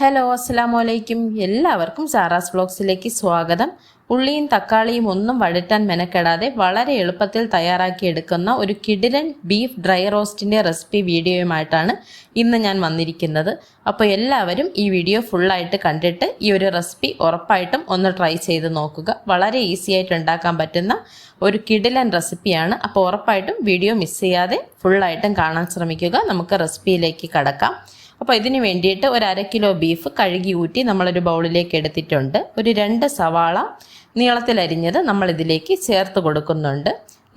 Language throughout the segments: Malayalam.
ഹലോ അസ്സാം വലൈക്കും എല്ലാവർക്കും സാറാസ് ബ്ലോഗ്സിലേക്ക് സ്വാഗതം. ഉള്ളിയും തക്കാളിയും ഒന്നും വഴറ്റാൻ മെനക്കെടാതെ വളരെ എളുപ്പത്തിൽ തയ്യാറാക്കി എടുക്കുന്ന ഒരു കിടിലൻ ബീഫ് ഡ്രൈ റോസ്റ്റിന്റെ റെസിപ്പി വീഡിയോയുമായിട്ടാണ് ഇന്ന് ഞാൻ വന്നിരിക്കുന്നത്. അപ്പോൾ എല്ലാവരും ഈ വീഡിയോ ഫുള്ളായിട്ട് കണ്ടിട്ട് ഈ ഒരു റെസിപ്പി ഉറപ്പായിട്ടും ഒന്ന് ട്രൈ ചെയ്ത് നോക്കുക. വളരെ ഈസി ആയിട്ട് ഉണ്ടാക്കാൻ പറ്റുന്ന ഒരു കിടിലൻ റെസിപ്പിയാണ്. അപ്പോൾ ഉറപ്പായിട്ടും വീഡിയോ മിസ് ചെയ്യാതെ ഫുള്ളായിട്ടും കാണാൻ ശ്രമിക്കുക. നമുക്ക് റെസിപ്പിയിലേക്ക് കടക്കാം. അപ്പോൾ ഇതിന് വേണ്ടിയിട്ട് ഒരു അര കിലോ ബീഫ് കഴുകി ഊറ്റി നമ്മളൊരു ബൗളിലേക്ക് എടുത്തിട്ടുണ്ട്. ഒരു രണ്ട് സവാള നീളത്തിലരിഞ്ഞത് നമ്മളിതിലേക്ക് ചേർത്ത് കൊടുക്കുന്നുണ്ട്.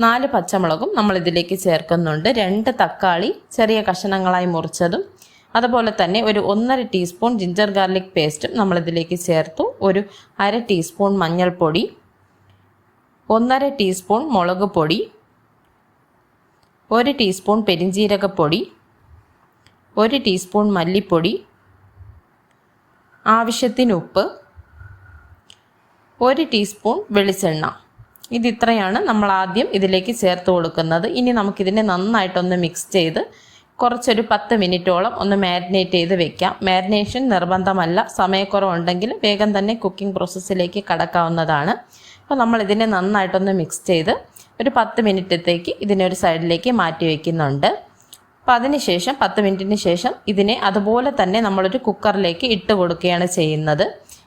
നാല് പച്ചമുളകും നമ്മളിതിലേക്ക് ചേർക്കുന്നുണ്ട്. രണ്ട് തക്കാളി ചെറിയ കഷണങ്ങളായി മുറിച്ചതും അതുപോലെ തന്നെ ഒരു ഒന്നര ടീസ്പൂൺ ജിഞ്ചർ ഗാർലിക് പേസ്റ്റും നമ്മളിതിലേക്ക് ചേർത്തു. ഒരു അര ടീസ്പൂൺ മഞ്ഞൾപ്പൊടി ഒന്നര ടീസ്പൂൺ മുളക് പൊടി ഒരു ടീസ്പൂൺ പെരിഞ്ജീരകപ്പൊടി ഒരു ടീസ്പൂൺ മല്ലിപ്പൊടി ആവശ്യത്തിന് ഉപ്പ് ഒരു ടീസ്പൂൺ വെളിച്ചെണ്ണ. ഇത് ഇത്രയാണ് നമ്മൾ ആദ്യം ഇതിലേക്ക് ചേർത്ത് കൊടുക്കുന്നത്. ഇനി നമുക്കിതിനെ നന്നായിട്ടൊന്ന് മിക്സ് ചെയ്ത് കുറച്ചൊരു പത്ത് മിനിറ്റോളം ഒന്ന് മാരിനേറ്റ് ചെയ്ത് വെക്കാം. മാരിനേഷൻ നിർബന്ധമല്ല. സമയക്കുറവുണ്ടെങ്കിൽ വേഗം തന്നെ കുക്കിംഗ് പ്രോസസ്സിലേക്ക് കടക്കാവുന്നതാണ്. അപ്പോൾ നമ്മൾ ഇതിനെ നന്നായിട്ടൊന്ന് മിക്സ് ചെയ്ത് ഒരു പത്ത് മിനിറ്റത്തേക്ക് ഇതിനെ ഒരു സൈഡിലേക്ക് മാറ്റി വയ്ക്കുന്നുണ്ട് അപ്പോൾ അതിനുശേഷം പത്ത് മിനിറ്റിന് ശേഷം ഇതിനെ അതുപോലെ തന്നെ നമ്മളൊരു കുക്കറിലേക്ക് ഇട്ട് കൊടുക്കുകയാണ് ചെയ്യുന്നത്.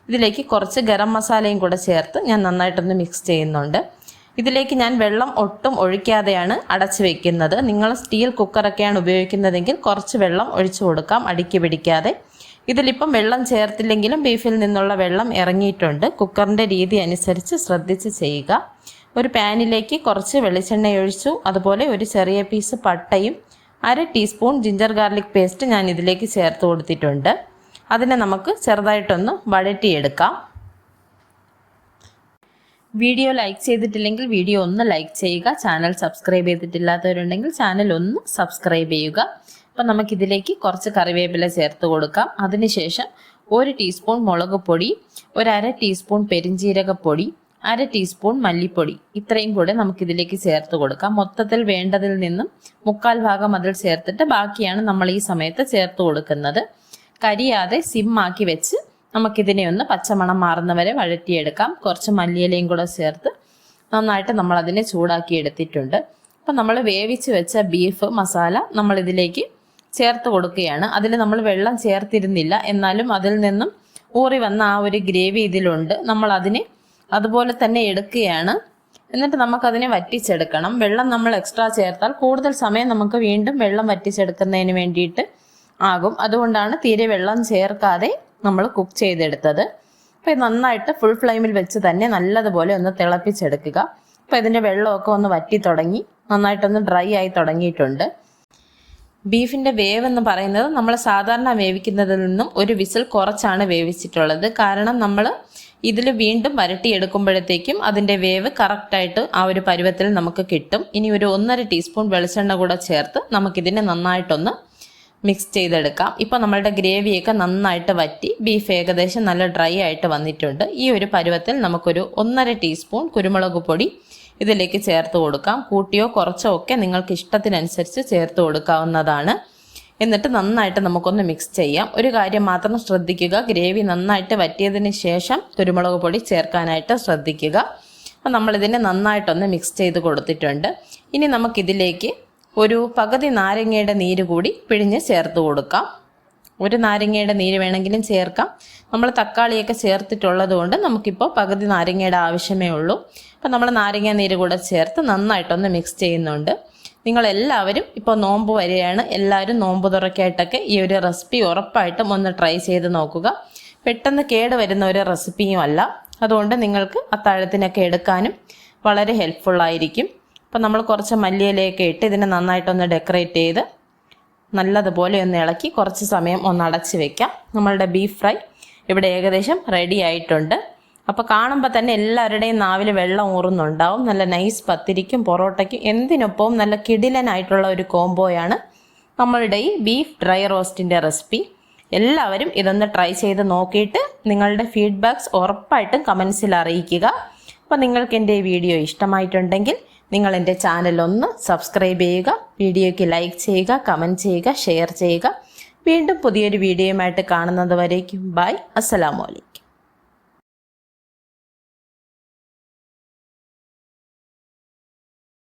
ഇതിലേക്ക് കുറച്ച് ഗരം മസാലയും കൂടെ ചേർത്ത് ഞാൻ നന്നായിട്ടൊന്ന് മിക്സ് ചെയ്യുന്നുണ്ട്. ഇതിലേക്ക് ഞാൻ വെള്ളം ഒട്ടും ഒഴിക്കാതെയാണ് അടച്ചു വെക്കുന്നത്. നിങ്ങൾ സ്റ്റീൽ കുക്കറൊക്കെയാണ് ഉപയോഗിക്കുന്നതെങ്കിൽ കുറച്ച് വെള്ളം ഒഴിച്ചു കൊടുക്കാം അടുക്കി പിടിക്കാതെ. ഇതിലിപ്പം വെള്ളം ചേർത്തില്ലെങ്കിലും ബീഫിൽ നിന്നുള്ള വെള്ളം ഇറങ്ങിയിട്ടുണ്ട്. കുക്കറിന്റെ രീതി അനുസരിച്ച് ശ്രദ്ധിച്ച് ചെയ്യുക. ഒരു പാനിലേക്ക് കുറച്ച് വെളിച്ചെണ്ണ ഒഴിച്ചു അതുപോലെ ഒരു ചെറിയ പീസ് പട്ടയും അര ടീസ്പൂൺ ജിഞ്ചർ ഗാർലിക് പേസ്റ്റ് ഞാൻ ഇതിലേക്ക് ചേർത്ത് കൊടുത്തിട്ടുണ്ട്. അതിനെ നമുക്ക് ചെറുതായിട്ടൊന്ന് വഴറ്റിയെടുക്കാം. വീഡിയോ ലൈക്ക് ചെയ്തിട്ടില്ലെങ്കിൽ വീഡിയോ ഒന്ന് ലൈക്ക് ചെയ്യുക. ചാനൽ സബ്സ്ക്രൈബ് ചെയ്തിട്ടില്ലാത്തവരുണ്ടെങ്കിൽ ചാനൽ ഒന്ന് സബ്സ്ക്രൈബ് ചെയ്യുക. അപ്പം നമുക്കിതിലേക്ക് കുറച്ച് കറിവേപ്പില ചേർത്ത് കൊടുക്കാം. അതിനുശേഷം ഒരു ടീസ്പൂൺ മുളക് പൊടി ഒരു അര ടീസ്പൂൺ പെരിഞ്ജീരകപ്പൊടി അര ടീസ്പൂൺ മല്ലിപ്പൊടി. ഇത്രയും കൂടെ നമുക്കിതിലേക്ക് ചേർത്ത് കൊടുക്കാം. മൊത്തത്തിൽ വേണ്ടതിൽ നിന്നും മുക്കാൽ ഭാഗം അതിൽ ചേർത്തിട്ട് ബാക്കിയാണ് നമ്മൾ ഈ സമയത്ത് ചേർത്ത് കൊടുക്കുന്നത്. കരിയാതെ സിമ്മാക്കി വെച്ച് നമുക്കിതിനെ ഒന്ന് പച്ചമണം മാറുന്നവരെ വഴറ്റിയെടുക്കാം. കുറച്ച് മല്ലിയിലയും കൂടെ ചേർത്ത് നന്നായിട്ട് നമ്മൾ അതിനെ ചൂടാക്കി എടുത്തിട്ടുണ്ട്. അപ്പം നമ്മൾ വേവിച്ച് വെച്ച ബീഫ് മസാല നമ്മൾ ഇതിലേക്ക് ചേർത്ത് കൊടുക്കുകയാണ്. അതിൽ നമ്മൾ വെള്ളം ചേർത്തിരുന്നില്ല. എന്നാലും അതിൽ നിന്നും ഊറി വന്ന ആ ഒരു ഗ്രേവി ഇതിലുണ്ട്. നമ്മൾ അതിനെ അതുപോലെ തന്നെ എടുക്കുകയാണ്. എന്നിട്ട് നമുക്കതിനെ വറ്റിച്ചെടുക്കണം. വെള്ളം നമ്മൾ എക്സ്ട്രാ ചേർത്താൽ കൂടുതൽ സമയം നമുക്ക് വീണ്ടും വെള്ളം വറ്റിച്ചെടുക്കുന്നതിന് വേണ്ടിയിട്ട് ആകും. അതുകൊണ്ടാണ് തീരെ വെള്ളം ചേർക്കാതെ നമ്മൾ കുക്ക് ചെയ്തെടുത്തത്. അപ്പോൾ ഇത് നന്നായിട്ട് ഫുൾ ഫ്ലെയിമിൽ വെച്ച് തന്നെ നല്ലതുപോലെ ഒന്ന് തിളപ്പിച്ചെടുക്കുക. അപ്പോൾ ഇതിന്റെ വെള്ളമൊക്കെ ഒന്ന് വറ്റി തുടങ്ങി. നന്നായിട്ടൊന്ന് ഡ്രൈ ആയി തുടങ്ങിയിട്ടുണ്ട്. ബീഫിന്റെ വേവ് എന്ന് പറയുന്നത് നമ്മൾ സാധാരണ വേവിക്കുന്നതിൽ നിന്നും ഒരു വിസിൽ കുറച്ചാണ് വേവിച്ചിട്ടുള്ളത്. കാരണം നമ്മൾ ഇതിൽ വീണ്ടും വരട്ടിയെടുക്കുമ്പോഴത്തേക്കും അതിന്റെ വേവ് കറക്റ്റായിട്ട് ആ ഒരു പരുവത്തിൽ നമുക്ക് കിട്ടും. ഇനി ഒരു ഒന്നര ടീസ്പൂൺ വെളിച്ചെണ്ണ കൂടെ ചേർത്ത് നമുക്കിതിനെ നന്നായിട്ടൊന്ന് മിക്സ് ചെയ്തെടുക്കാം. ഇപ്പോൾ നമ്മളുടെ ഗ്രേവിയൊക്കെ നന്നായിട്ട് വറ്റി ബീഫ് ഏകദേശം നല്ല ഡ്രൈ ആയിട്ട് വന്നിട്ടുണ്ട്. ഈ ഒരു പരുവത്തിൽ നമുക്കൊരു ഒന്നര ടീസ്പൂൺ കുരുമുളക് പൊടി ഇതിലേക്ക് ചേർത്ത് കൊടുക്കാം. കൂട്ടിയോ കുറച്ചോ ഒക്കെ നിങ്ങൾക്ക് ഇഷ്ടത്തിനനുസരിച്ച് ചേർത്ത് കൊടുക്കാവുന്നതാണ്. എന്നിട്ട് നന്നായിട്ട് നമുക്കൊന്ന് മിക്സ് ചെയ്യാം. ഒരു കാര്യം മാത്രം ശ്രദ്ധിക്കുക. ഗ്രേവി നന്നായിട്ട് വറ്റിയതിന് ശേഷം കുരുമുളക് പൊടി ചേർക്കാനായിട്ട് ശ്രദ്ധിക്കുക. അപ്പം നമ്മളിതിനെ നന്നായിട്ടൊന്ന് മിക്സ് ചെയ്ത് കൊടുത്തിട്ടുണ്ട്. ഇനി നമുക്കിതിലേക്ക് ഒരു പകുതി നാരങ്ങയുടെ നീര് കൂടി പിഴിഞ്ഞ് ചേർത്ത് കൊടുക്കാം. ഒരു നാരങ്ങയുടെ നീര് വേണമെങ്കിലും ചേർക്കാം. നമ്മൾ തക്കാളിയൊക്കെ ചേർത്തിട്ടുള്ളത് കൊണ്ട് നമുക്കിപ്പോൾ പകുതി നാരങ്ങയുടെ ആവശ്യമേ ഉള്ളൂ. അപ്പം നമ്മൾ നാരങ്ങ നീര് കൂടെ ചേർത്ത് നന്നായിട്ടൊന്ന് മിക്സ് ചെയ്യുന്നുണ്ട്. നിങ്ങളെല്ലാവരും ഇപ്പോൾ നോമ്പ് വരികയാണ് എല്ലാവരും നോമ്പ് തുറക്കായിട്ടൊക്കെ ഈ ഒരു റെസിപ്പി ഉറപ്പായിട്ടും ഒന്ന് ട്രൈ ചെയ്ത് നോക്കുക. പെട്ടെന്ന് കേട് വരുന്ന ഒരു റെസിപ്പിയും അല്ല. അതുകൊണ്ട് നിങ്ങൾക്ക് അത്താഴത്തിനൊക്കെ എടുക്കാനും വളരെ ഹെൽപ്ഫുള്ളായിരിക്കും അപ്പം നമ്മൾ കുറച്ച് മല്ലിയിലയൊക്കെ ഇട്ട് ഇതിനെ നന്നായിട്ടൊന്ന് ഡെക്കറേറ്റ് ചെയ്ത് നല്ലതുപോലെ ഒന്ന് ഇളക്കി കുറച്ച് സമയം ഒന്ന് അടച്ച് വെക്കാം. നമ്മളുടെ ബീഫ് ഫ്രൈ ഇവിടെ ഏകദേശം റെഡി ആയിട്ടുണ്ട്. അപ്പോൾ കാണുമ്പോൾ തന്നെ എല്ലാവരുടെയും നാവിൽ വെള്ളം ഊറുന്നുണ്ടാവും. നല്ല നൈസ് പത്തിരിക്കും പൊറോട്ടയ്ക്കും എന്തിനൊപ്പവും നല്ല കിടിലനായിട്ടുള്ള ഒരു കോംബോയാണ് നമ്മളുടെ ഈ ബീഫ് ഡ്രൈ റോസ്റ്റിന്റെ റെസിപ്പി എല്ലാവരും ഇതൊന്ന് ട്രൈ ചെയ്ത് നോക്കിയിട്ട് നിങ്ങളുടെ ഫീഡ്ബാക്ക്സ് ഉറപ്പായിട്ടും കമൻസിൽ അറിയിക്കുക. അപ്പോൾ നിങ്ങൾക്ക് എന്റെ ഈ വീഡിയോ ഇഷ്ടമായിട്ടുണ്ടെങ്കിൽ നിങ്ങൾ എന്റെ ചാനൽ ഒന്ന് സബ്സ്ക്രൈബ് ചെയ്യുക വീഡിയോയ്ക്ക് ലൈക്ക് ചെയ്യുക കമന്റ് ചെയ്യുക ഷെയർ ചെയ്യുക. വീണ്ടും പുതിയൊരു വീഡിയോയുമായിട്ട് കാണുന്നത് വരേക്കും. ബൈ അസ്സലാമു അലൈക്കും.